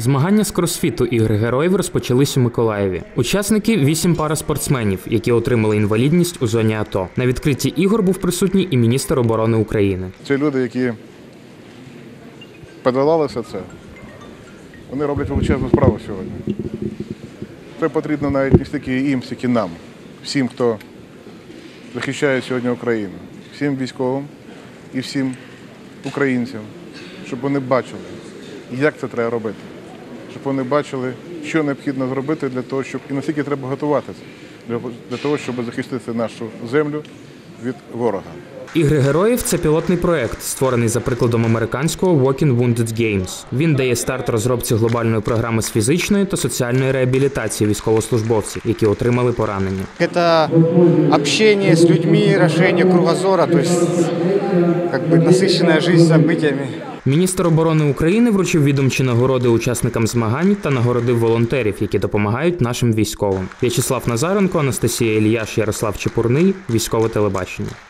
Змагання з кросфіту ігри героїв розпочались у Миколаєві. Учасники вісім пара спортсменів, які отримали інвалідність у зоні АТО. На відкритті ігор був присутній і міністр оборони України. Це люди, які подолали все це. Вони роблять величезну справу сьогодні. Це потрібно навіть не стільки їм, стільки нам, всім, хто захищає сьогодні Україну, всім військовим і всім українцям, щоб вони бачили, як це треба робити, щоб вони бачили, що необхідно зробити для того, щоб і наскільки треба готуватися для, для того, щоб захистити нашу землю від ворога. Ігри героїв це пілотний проект, створений за прикладом американського Walking Wounded Games. Він дає старт розробці глобальної програми з фізичної та соціальної реабілітації військовослужбовців, які отримали поранення. Это общение с людьми, расширение кругозора, то есть как бы насыщенная жизнь событиями. Міністр оборони України вручив відомчі нагороди учасникам змагань та нагородив волонтерів, які допомагають нашим військовим. В'ячеслав Назаренко, Анастасія Ільяш, Ярослав Чепурний, військове телебачення.